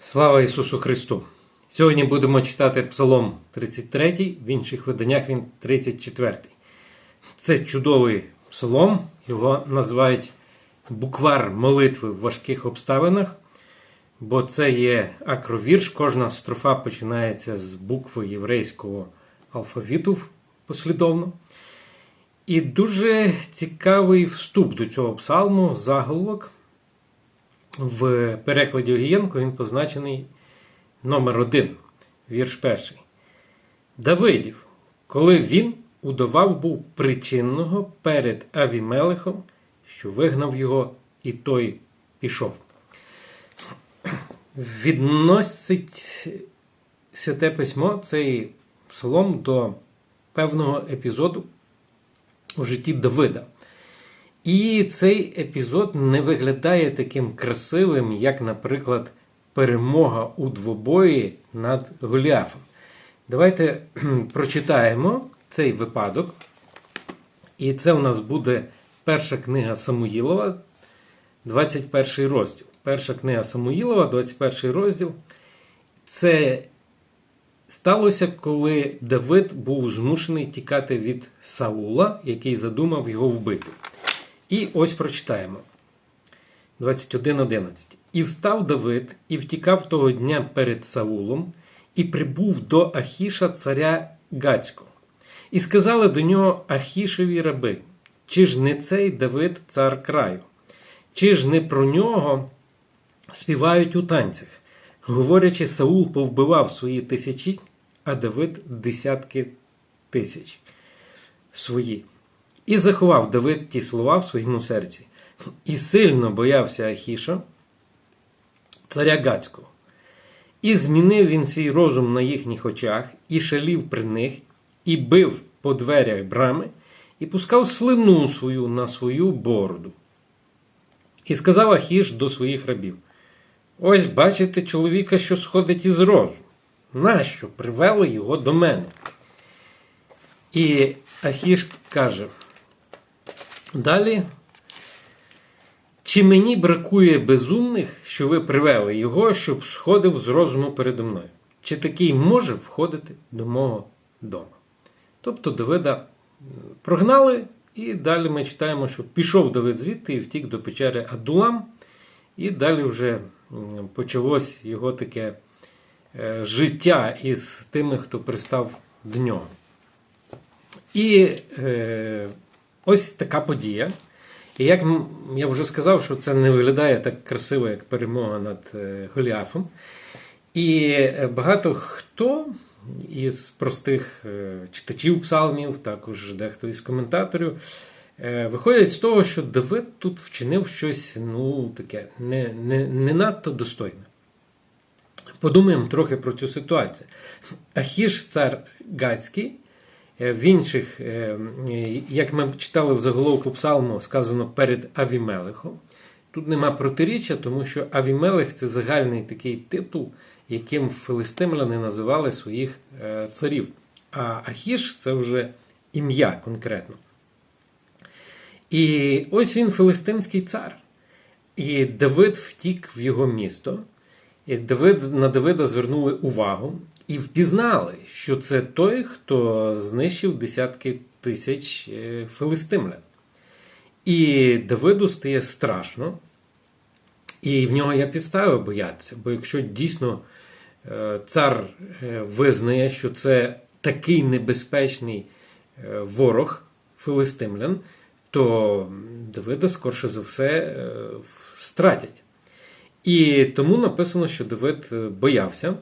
Слава Ісусу Христу! Сьогодні будемо читати Псалом 33, в інших виданнях він 34. Це чудовий псалом, його називають буквар молитви в важких обставинах, бо це є акровірш. Кожна строфа починається з букви єврейського алфавіту послідовно. І дуже цікавий вступ до цього псалму, заголовок. В перекладі Огієнко він позначений номер один, вірш перший. Давидів, коли він удавав був причинного перед Авімелехом, що вигнав його, і той пішов. Відносить Святе Письмо цей псалом до певного епізоду у житті Давида. І цей епізод не виглядає таким красивим, як, наприклад, перемога у двобої над Голіафом. Давайте прочитаємо цей випадок. І це у нас буде перша книга Самуїлова, 21 розділ. Перша книга Самуїлова, 21 розділ. Це сталося, коли Давид був змушений тікати від Саула, який задумав його вбити. І ось прочитаємо 21.11. І встав Давид, і втікав того дня перед Саулом, і прибув до Ахіша царя Гацького. І сказали до нього Ахішеві раби: Чи ж не цей Давид цар краю? Чи ж не про нього співають у танцях? Говорячи, Саул повбивав свої тисячі, а Давид десятки тисяч свої. І заховав Давид ті слова в своєму серці, і сильно боявся Ахіша, царя Гацького. І змінив він свій розум на їхніх очах, і шалів при них, і бив по дверях брами, і пускав слину свою на свою бороду. І сказав Ахіш до своїх рабів: Ось бачите чоловіка, що сходить із розуму. Нащо привели його до мене? І Ахіш каже. Далі. Чи мені бракує безумних, що ви привели його, щоб сходив з розуму передо мною? Чи такий може входити до мого дому? Тобто Давида прогнали, і далі ми читаємо, що пішов Давид звідти і втік до печери Адулам, і далі вже почалось його таке е, життя із тими, хто пристав до нього. І е, ось така подія. І як я вже сказав, що це не виглядає так красиво, як перемога над е, Голіафом. І багато хто із простих е, читачів псалмів, також дехто із коментаторів, е, виходять з того, що Давид тут вчинив щось ну, таке не, не, не надто достойне. Подумаємо трохи про цю ситуацію. Ахіш, цар Гацький. В інших, як ми читали в заголовку Псалму, сказано перед Авімелехом. Тут нема протиріччя, тому що Авімелех це загальний такий титул, яким филистимляни називали своїх царів. А Ахіш це вже ім'я конкретно. І ось він филистимський цар. І Давид втік в його місто. І Давид, на Давида звернули увагу і впізнали, що це той, хто знищив десятки тисяч филистимлян. І Давиду стає страшно, і в нього є підстави боятися. Бо якщо дійсно цар визнає, що це такий небезпечний ворог филистимлян, то Давида, скорше за все, стратять. І тому написано, що Давид боявся.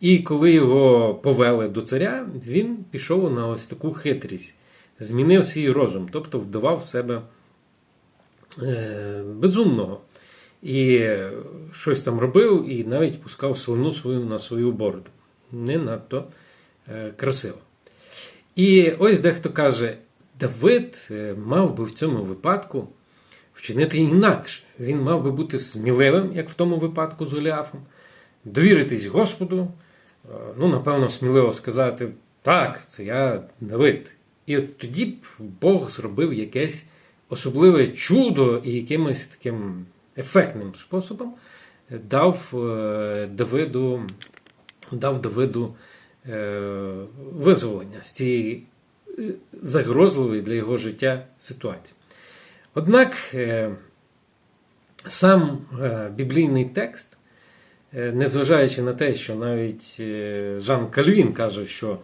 І коли його повели до царя, він пішов на ось таку хитрість, змінив свій розум, тобто вдавав себе безумного. І щось там робив, і навіть пускав слину свою на свою бороду. Не надто красиво. І ось дехто каже: Давид мав би в цьому випадку вчинити інакше. Він мав би бути сміливим, як в тому випадку з Голіафом, довіритись Господу, ну, напевно, сміливо сказати, так, це я Давид. І от тоді б Бог зробив якесь особливе чудо і якимось таким ефектним способом дав е, Давиду, дав Давиду е, визволення з цієї е, загрозливої для його життя ситуації. Однак е, сам е, біблійний текст, е, незважаючи на те, що навіть е, Жан Кальвін каже, що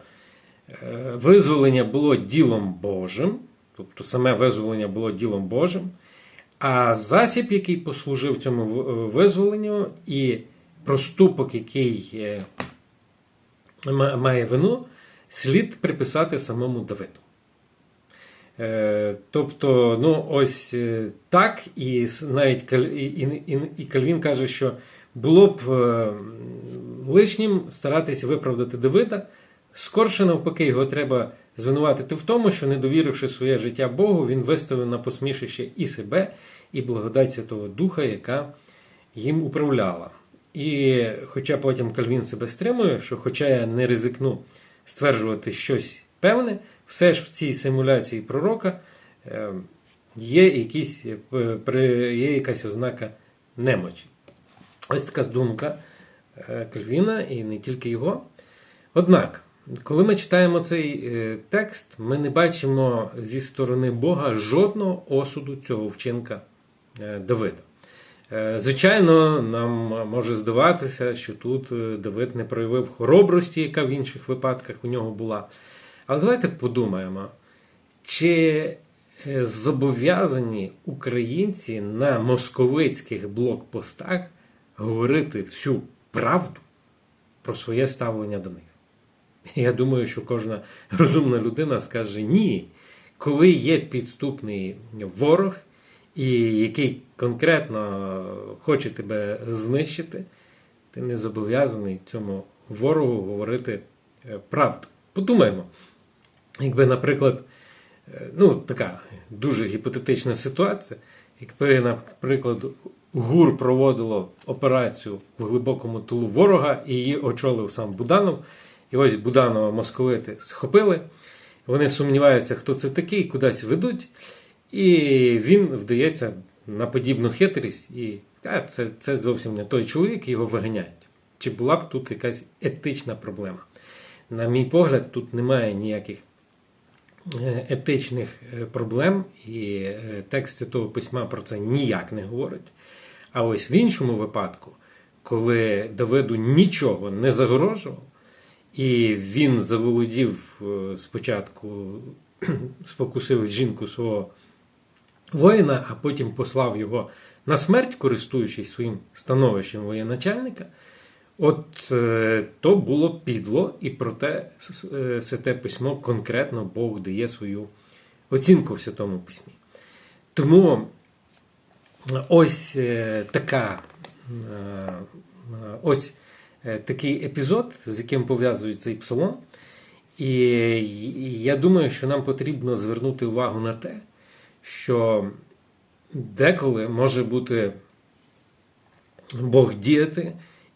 е, визволення було ділом Божим, тобто саме визволення було ділом Божим, а засіб, який послужив цьому визволенню, і проступок, який е, має вину, слід приписати самому Давиду. Е, Тобто, ну ось е, так, і навіть і, і, і Кальвін каже, що було б е, лишнім старатися виправдати Давида. Скорше навпаки, його треба звинуватити в тому, що, не довіривши своє життя Богу, він виставив на посмішище і себе, і благодать Святого Духа, яка їм управляла. І хоча потім Кальвін себе стримує, що хоча я не ризикну стверджувати щось певне, все ж в цій симуляції пророка е, є, якісь, е, є якась ознака немочі. Ось така думка е, Кальвіна і не тільки його. Однак, коли ми читаємо цей е, текст, ми не бачимо зі сторони Бога жодного осуду цього вчинка е, Давида. Звичайно, нам може здаватися, що тут Давид не проявив хоробрості, яка в інших випадках у нього була. Але давайте подумаємо, чи зобов'язані українці на московицьких блокпостах говорити всю правду про своє ставлення до них? Я думаю, що кожна розумна людина скаже ні, коли є підступний ворог, і який конкретно хоче тебе знищити, ти не зобов'язаний цьому ворогу говорити е, правду. Подумаємо, якби, наприклад, е, ну, така дуже гіпотетична ситуація, якби, наприклад, ГУР проводило операцію в глибокому тилу ворога і її очолив сам Буданов. І ось Буданова московити схопили. Вони сумніваються, хто це такий, кудись ведуть. І він вдається на подібну хитрість, і а, це, це зовсім не той чоловік, його виганяють. Чи була б тут якась етична проблема? На мій погляд, тут немає ніяких е, етичних е, проблем, і е, текст Святого Письма про це ніяк не говорить. А ось в іншому випадку, коли Давиду нічого не загрожував, і він заволодів е, спочатку, спокусив жінку свого воїна, а потім послав його на смерть, користуючись своїм становищем воєначальника. От е, то було підло, і проте с- е, Святе Письмо конкретно Бог дає свою оцінку в Святому Письмі. Тому ось е, така е, ось е, такий епізод, з яким пов'язують цей псалом. І я думаю, що нам потрібно звернути увагу на те, що деколи може бути Бог діяти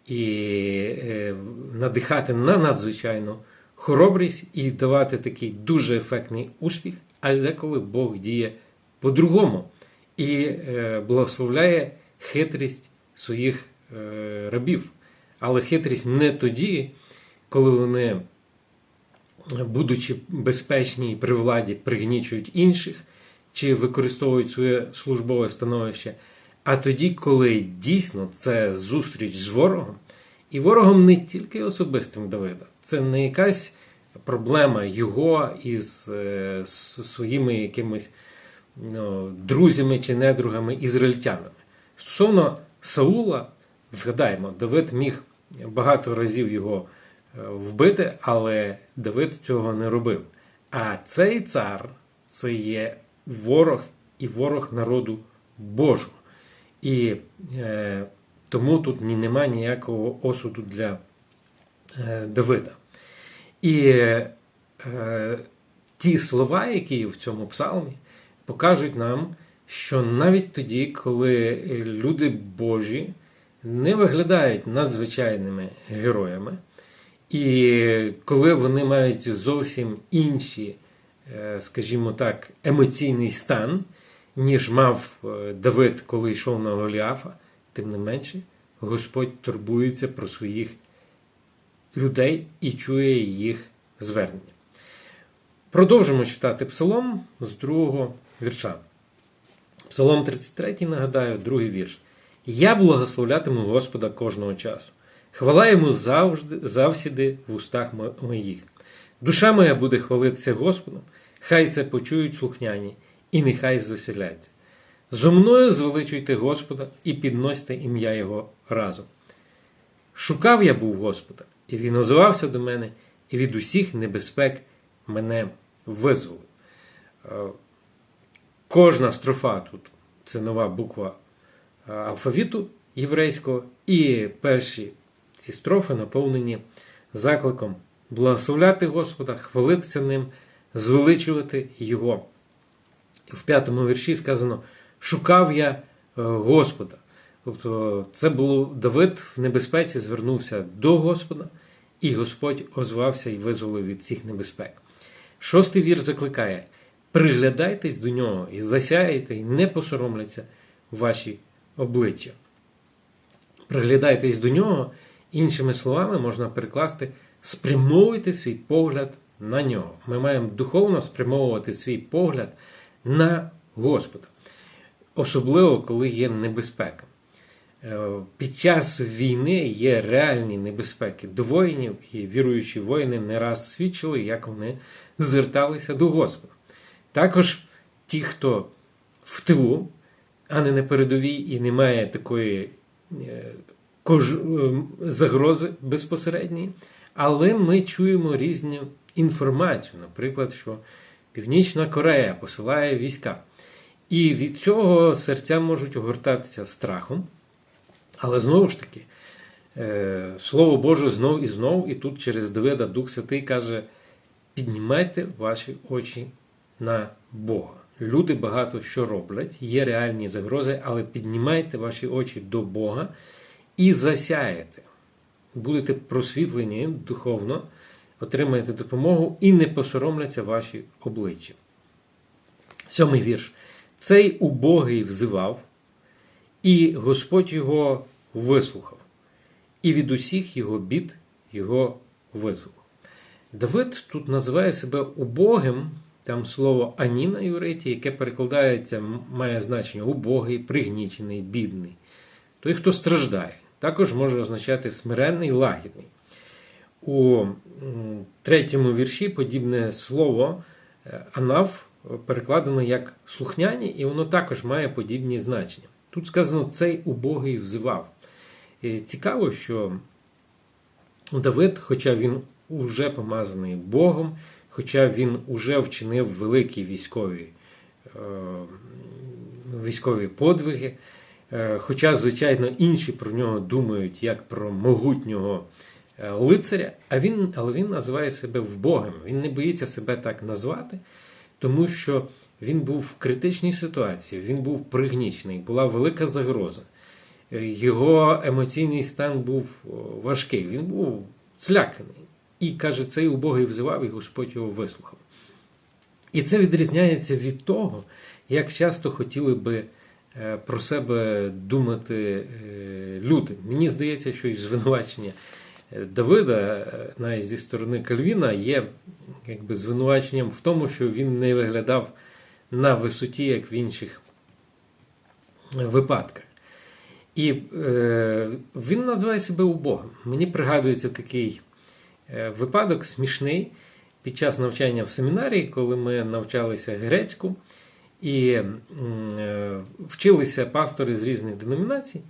і надихати на надзвичайну хоробрість і давати такий дуже ефектний успіх, а деколи Бог діє по-другому і е, благословляє хитрість своїх е, рабів. Але хитрість не тоді, коли вони, будучи безпечні і при владі, пригнічують інших чи використовують своє службове становище, а тоді, коли дійсно це зустріч з ворогом, і ворогом не тільки особистим Давида, це не якась проблема його із е, своїми якимись ну, друзями чи недругами ізраїльтянами. Стосовно Саула, згадаємо, Давид міг багато разів його е, вбити, але Давид цього не робив. А цей цар це є ворог і ворог народу Божого. І е, тому тут ні, нема ніякого осуду для е, Давида. І е, ті слова, які в цьому псалмі, покажуть нам, що навіть тоді, коли люди Божі не виглядають надзвичайними героями, і коли вони мають зовсім інші, е, скажімо так, емоційний стан, ніж мав е, Давид, коли йшов на Голіафа, тим не менше, Господь турбується про своїх людей і чує їх звернення. Продовжимо читати Псалом з другого вірша. Псалом 33, нагадаю, другий вірш. Я благословлятиму Господа кожного часу. Хвала йому завжди, завсіди в устах моїх. Душа моя буде хвалитися Господом, хай це почують слухняні, і нехай звеселяться. Зо мною звеличуйте Господа і підносьте ім'я Його разом. Шукав я був Господа, і він озвався до мене, і від усіх небезпек мене визволив. Кожна строфа тут це нова буква е, алфавіту єврейського, і перші ці строфи наповнені закликом благословляти Господа, хвалитися ним, звеличувати Його. В п'ятому вірші сказано: Шукав я е, Господа. Тобто, це було Давид в небезпеці звернувся до Господа, і Господь озвався і визволив від цих небезпек. Шостий вір закликає: приглядайтесь до нього і засяєте, і не посоромляться ваші обличчя. Приглядайтесь до нього, іншими словами, можна перекласти, спрямовуйте свій погляд на нього. Ми маємо духовно спрямовувати свій погляд на Господа, особливо коли є небезпека. Е, Під час війни є реальні небезпеки до воїнів, і віруючі воїни не раз свідчили, як вони зверталися до Господа. Також ті, хто в тилу, а не на передовій, і немає такої е, кож- е, загрози безпосередньої, але ми чуємо різну інформацію, наприклад, що Північна Корея посилає війська. І від цього серця можуть огортатися страхом. Але знову ж таки, е, Слово Боже знов і знов, і тут через Давида Дух Святий каже: піднімайте ваші очі на Бога. Люди багато що роблять, є реальні загрози, але піднімайте ваші очі до Бога і засяєте. Будете просвітлені духовно, отримаєте допомогу і не посоромляться ваші обличчя. Сьомий вірш. Цей убогий взивав, і Господь його вислухав, і від усіх його бід його визволив. Давид тут називає себе убогим, там слово ані на євриті, яке перекладається, має значення убогий, пригнічений, бідний. Той, хто страждає, також може означати смиренний, лагідний. У третьому вірші подібне слово е, анав перекладено як слухняні, і воно також має подібні значення. Тут сказано цей убогий взивав. І цікаво, що Давид, хоча він уже помазаний Богом, хоча він уже вчинив великі військові, е, військові подвиги, е, хоча, звичайно, інші про нього думають як про могутнього е, лицаря, а він, але він називає себе вбогим. Він не боїться себе так назвати, тому що він був в критичній ситуації, він був пригнічений, була велика загроза. Його емоційний стан був важкий, він був зляканий. І каже, цей убогий взивав, і Господь його вислухав. І це відрізняється від того, як часто хотіли би е, про себе думати е, люди. Мені здається, що і звинувачення е, Давида, навіть зі сторони Кальвіна, є якби звинуваченням в тому, що він не виглядав на висоті, як в інших випадках. І е, він називає себе убогим. Мені пригадується такий випадок смішний під час навчання в семінарії, коли ми навчалися грецьку і е, вчилися пастори з різних деномінацій.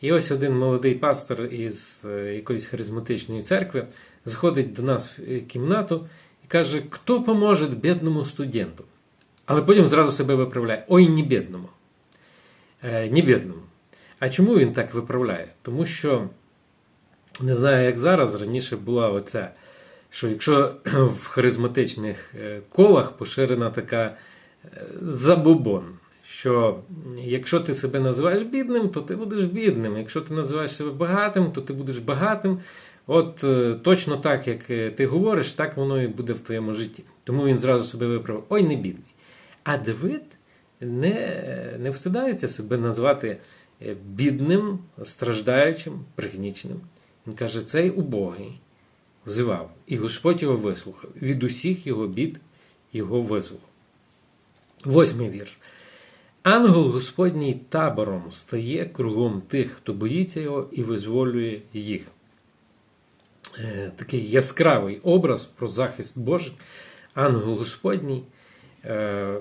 І ось один молодий пастор із е, якоїсь харизматичної церкви заходить до нас в е, кімнату і каже, хто поможе бідному студенту? Але потім зразу себе виправляє: ой, не бідному. Е, не бідному. А чому він так виправляє? Тому що, не знаю, як зараз, раніше була оця, що якщо в харизматичних е, колах поширена така е, забобон, що якщо ти себе називаєш бідним, то ти будеш бідним. Якщо ти називаєш себе багатим, то ти будеш багатим. От е, точно так, як ти говориш, так воно і буде в твоєму житті. Тому він зразу себе виправив: ой, не бідний. А Давид не, не встидається себе назвати бідним, страждаючим, пригніченим. Він каже, цей убогий взивав, і Господь його вислухав. Від усіх його бід його визволив. Восьмий вірш. Ангел Господній табором стає кругом тих, хто боїться його і визволює їх. Е, Такий яскравий образ про захист Божий. Ангел Господній. Е,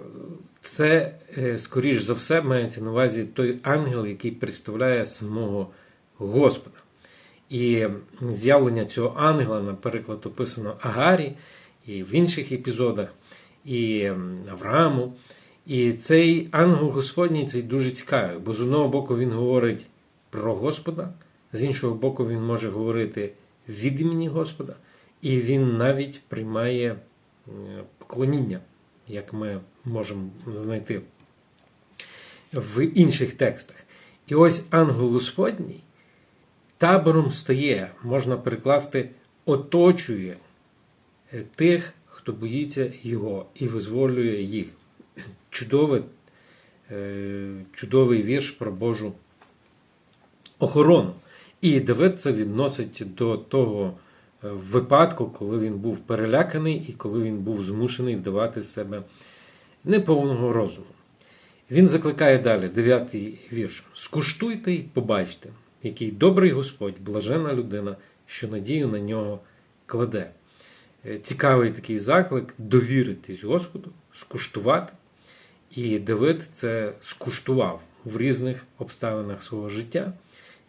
Це, е, скоріш за все, мається на увазі той ангел, який представляє самого Господа. І з'явлення цього ангела, наприклад, описано Агарі і в інших епізодах, і Аврааму. І цей ангел Господній цей дуже цікавий, бо з одного боку він говорить про Господа, з іншого боку, він може говорити від імені Господа, і він навіть приймає е, поклоніння, як ми можемо знайти в інших текстах. І ось ангел Господній табором стає, можна перекласти, оточує е, тих, хто боїться його, і визволює їх. Чудовий, е, чудовий вірш про Божу охорону. І Давид це відносить до того е, випадку, коли він був переляканий і коли він був змушений вдавати себе неповного розуму. Він закликає далі, дев'ятий вірш: Скуштуйте і побачте, який добрий Господь, блажена людина, що надію на нього кладе. Е, Цікавий такий заклик довіритись Господу, скуштувати. І Давид це скуштував в різних обставинах свого життя.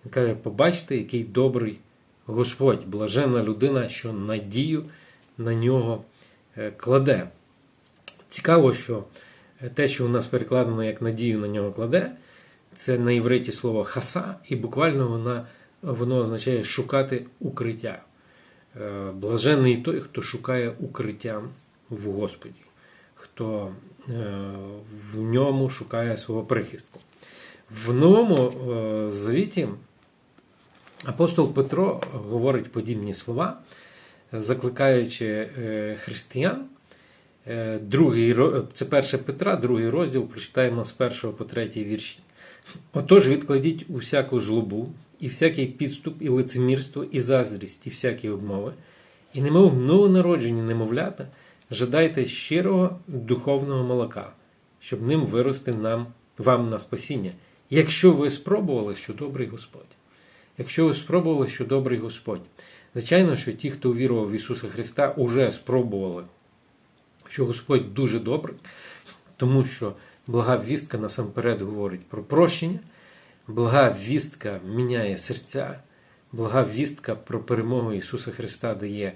Він каже: побачте, який добрий Господь, блажена людина, що надію на нього е, кладе. Цікаво, що те, що у нас перекладено як надію на нього кладе, це на євриті слово хаса, і буквально вона, воно означає шукати укриття. Е, Блажений той, хто шукає укриття в Господі, хто е, в ньому шукає свого прихистку. В новому е, завіті апостол Петро говорить подібні слова, закликаючи християн. Другий, це 1 Петра, другий розділ, прочитаємо з 1 по 3 вірші. Отож, відкладіть усяку злобу, і всякий підступ, і лицемірство, і заздрість, і всякі обмови, і немов новонароджені немовлята, жадайте щирого духовного молока, щоб ним вирости нам, вам на спасіння. Якщо ви спробували, що добрий Господь. Якщо ви спробували, що добрий Господь. Звичайно, що ті, хто увірував в Ісуса Христа, уже спробували, що Господь дуже добрий, тому що блага вістка насамперед говорить про прощення, блага вістка міняє серця, блага вістка про перемогу Ісуса Христа дає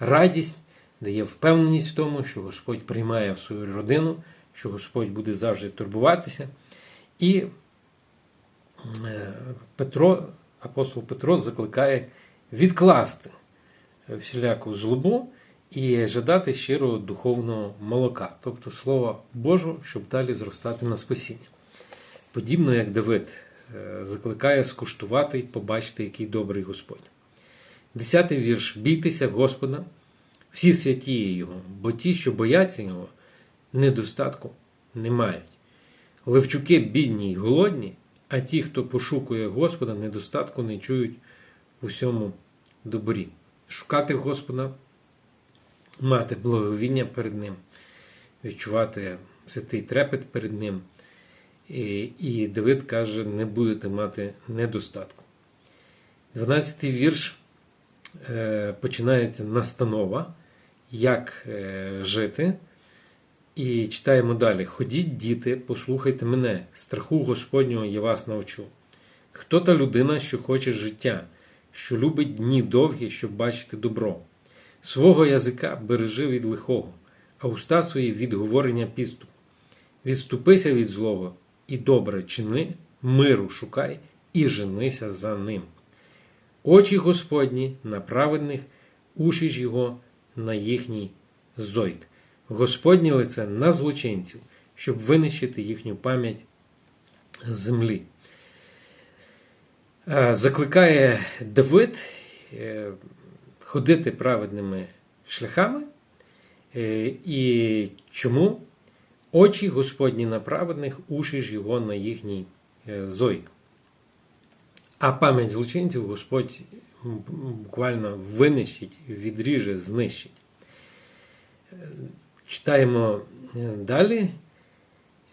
радість, дає впевненість в тому, що Господь приймає в свою родину, що Господь буде завжди турбуватися. І е, Петро, апостол Петро закликає відкласти всіляку злобу і жадати щирого духовного молока, тобто Слова Божого, щоб далі зростати на спасіння. Подібно як Давид е, закликає скуштувати і побачити, який добрий Господь. Десятий вірш: Бійтеся Господа, всі святі Його, бо ті, що бояться Його, недостатку не мають. Левчуки бідні й голодні, а ті, хто пошукує Господа, недостатку не чують у всьому добрі. Шукати Господа, мати благовіння перед Ним, відчувати святий трепет перед Ним. І, і Давид каже, не будете мати недостатку. 12-й вірш е, починається настанова, як е, жити. І читаємо далі: Ходіть, діти, послухайте мене, страху Господнього я вас навчу. Хто та людина, що хоче життя, що любить дні довгі, щоб бачити добро? Свого язика бережи від лихого, а уста свої від говорення підступу. Відступися від злого і добре чини, миру шукай і женися за ним. Очі Господні на праведних, уші ж його на їхній зойк. Господнє лице на злочинців, щоб винищити їхню пам'ять землі. Е, Закликає Давид е, ходити праведними шляхами. Е, І чому? Очі Господні на праведних, уші ж його на їхній е, зойк. А пам'ять злочинців Господь буквально винищить, відріже, знищить. Е, Читаємо далі,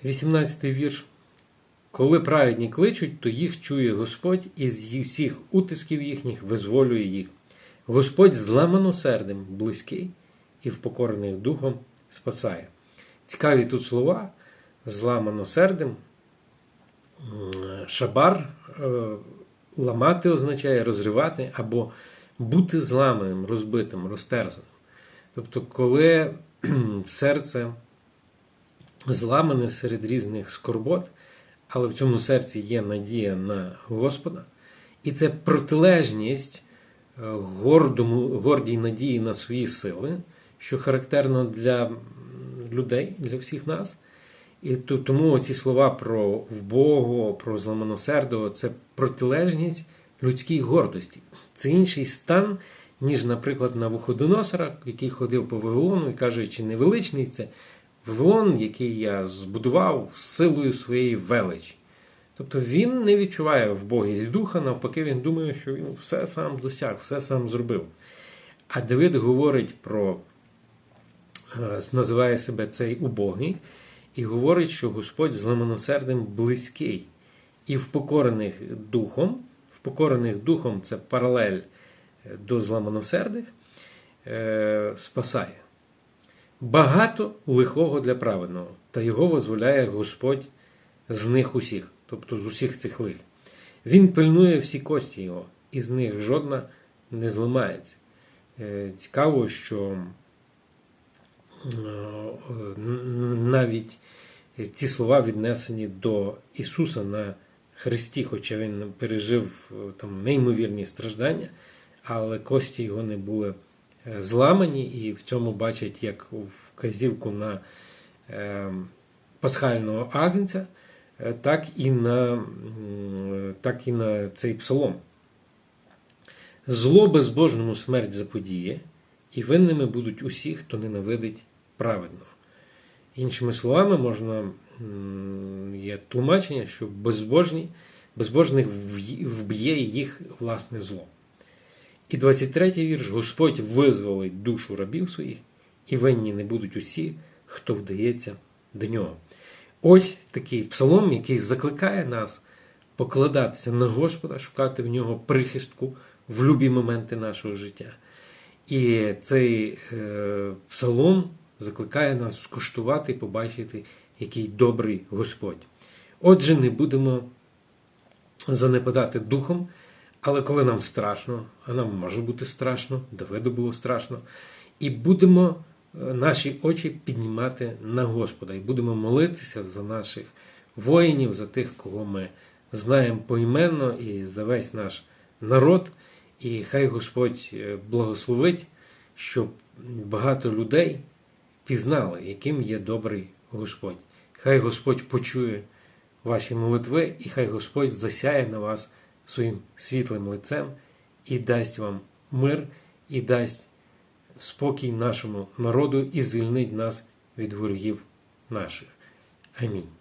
18 вірш. Коли праведні кличуть, то їх чує Господь і з усіх утисків їхніх визволює їх. Господь зламаносердим, близький і впокорених духом спасає. Цікаві тут слова зламаносердим. М, Шабар е, ламати означає розривати або бути зламаним, розбитим, розтерзаним. Тобто, коли серце зламане серед різних скорбот, але в цьому серці є надія на Господа, і це протилежність гордому, гордій надії на свої сили, що характерно для людей, для всіх нас. І то- тому ці слова про вбого, про зламаносердого це протилежність людській гордості. Це інший стан, ніж, наприклад, на Вуходоносора, який ходив по Вавилону і каже, чи невеличний це Вавилон, який я збудував силою своєї величі. Тобто він не відчуває вбогість духа, навпаки, він думає, що він все сам досяг, все сам зробив. А Давид говорить про, е, називає себе цей убогий, і говорить, що Господь зламаносердим близький і впокорених духом. Впокорених духом це паралель е, до зламаносердих, е, спасає. Багато лихого для праведного, та його дозволяє Господь з них усіх, тобто з усіх цих лих. Він пильнує всі кості його, і з них жодна не зламається. Е, Цікаво, що е, навіть ці слова віднесені до Ісуса на Христі, хоча Він пережив е, там неймовірні страждання, але кості його не були зламані, і в цьому бачать як вказівку на е, пасхального агнця, так і на, так і на цей псалом. Зло безбожному смерть заподіє, і винними будуть усі, хто ненавидить праведного. Іншими словами, можна є тлумачення, що безбожні, безбожних вб'є їх власне зло. І 23 вірш: Господь визволить душу рабів своїх, і винні не будуть усі, хто вдається до нього. Ось такий псалом, який закликає нас покладатися на Господа, шукати в нього прихистку в любі моменти нашого життя. І цей е, псалом закликає нас скуштувати і побачити, який добрий Господь. Отже, не будемо занепадати духом, але коли нам страшно, а нам може бути страшно, Давиду було страшно, і будемо наші очі піднімати на Господа, і будемо молитися за наших воїнів, за тих, кого ми знаємо поіменно, і за весь наш народ. І хай Господь е, благословить, щоб багато людей пізнали, яким є добрий Господь. Хай Господь почує ваші молитви, і хай Господь засяє на вас своїм світлим лицем і дасть вам мир, і дасть спокій нашому народу і звільнить нас від ворогів наших. Амінь.